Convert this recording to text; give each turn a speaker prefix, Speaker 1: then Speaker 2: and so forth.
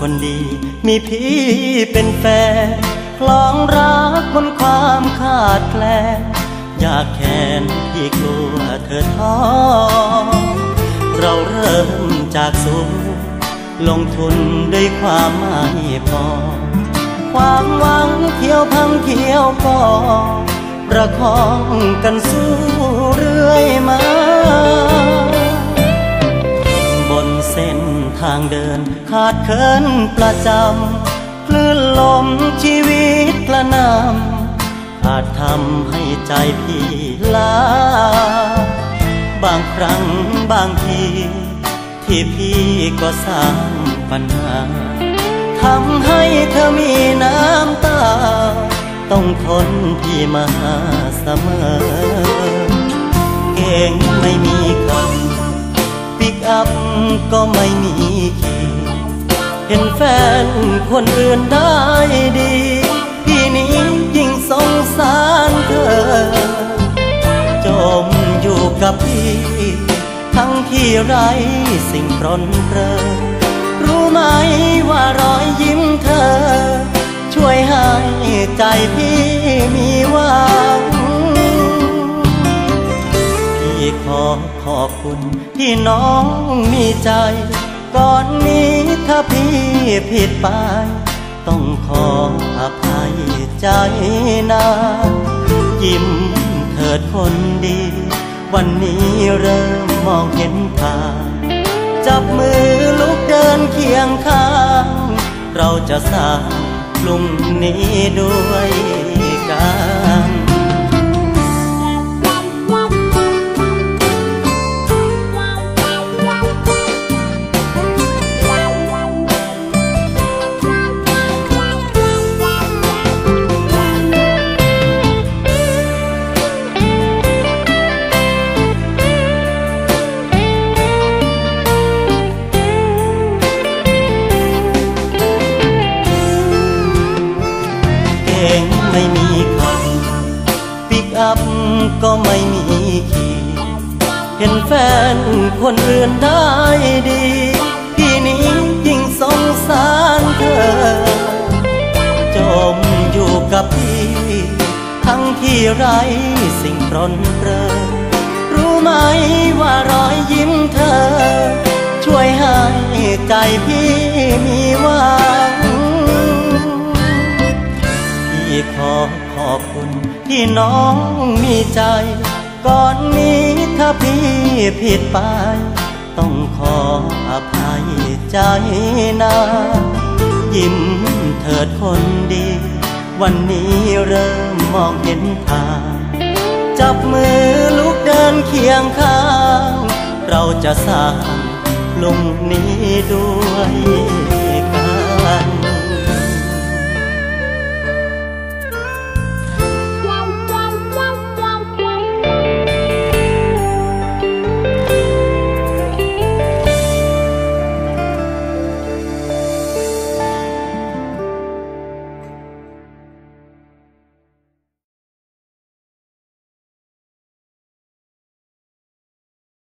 Speaker 1: คนดี มีพี่เป็นแฟนคลองรักบนความขาดแคลนอยากแค้นพี่กลัวเธอท้อเราเริ่มจากสูงลงทุนด้วยความไม่พอ ความหวังเที่ยวพังเที่ยวก่อประคองกันสู้เรื่อยมา ทางเดินขาดเคินประจำคลื่นลมชีวิตกระนำอาจทำให้ใจพี่ลา บางครั้งบางที ที่พี่ก็สร้างปัญหาทำให้เธอมีน้ำตา ต้องทนพี่มาเสมอ เก่งไม่มีคำ อัพก็ไม่มีขี่เห็นแฟนคนอื่นได้ดีพี่นี้ยิ่งสงสารเธอ จมอยู่กับพี่ ทั้งที่ไรสิ่งปรนเปรอรู้ไหมว่ารอยยิ้มเธอ ช่วยให้ใจพี่มีวัง ขอขอบคุณ ที่น้องมีใจ ก่อนนี้ถ้าพี่ผิดไป ต้องขออภัยใจนายิ้มเถิดคนดี วันนี้เริ่มมองเห็นทางจับมือลุกเดินเคียงข้าง เราจะสร้างกลุ่มนี้ด้วยกัน ไม่มีคำปิกอัพก็ไม่มีขี่เห็นแฟนคนอื่นได้ดีพี่นี้ยิ่งสงสารเธอ จมอยู่กับพี่ ทั้งที่ไรสิ่งปรนเปรอรู้ไหมว่ารอยยิ้มเธอ ช่วยให้ใจพี่มีวัง อขอบคุณที่น้องมีใจ ก่อนนี้ถ้าพี่ผิดไป ต้องขออภัยใจนายิ้มเถิดคนดี วันนี้เริ่มมองเห็นทางจับมือลุกเดินเคียงข้าง เราจะสร้างลุ่มนี้ด้วยกัน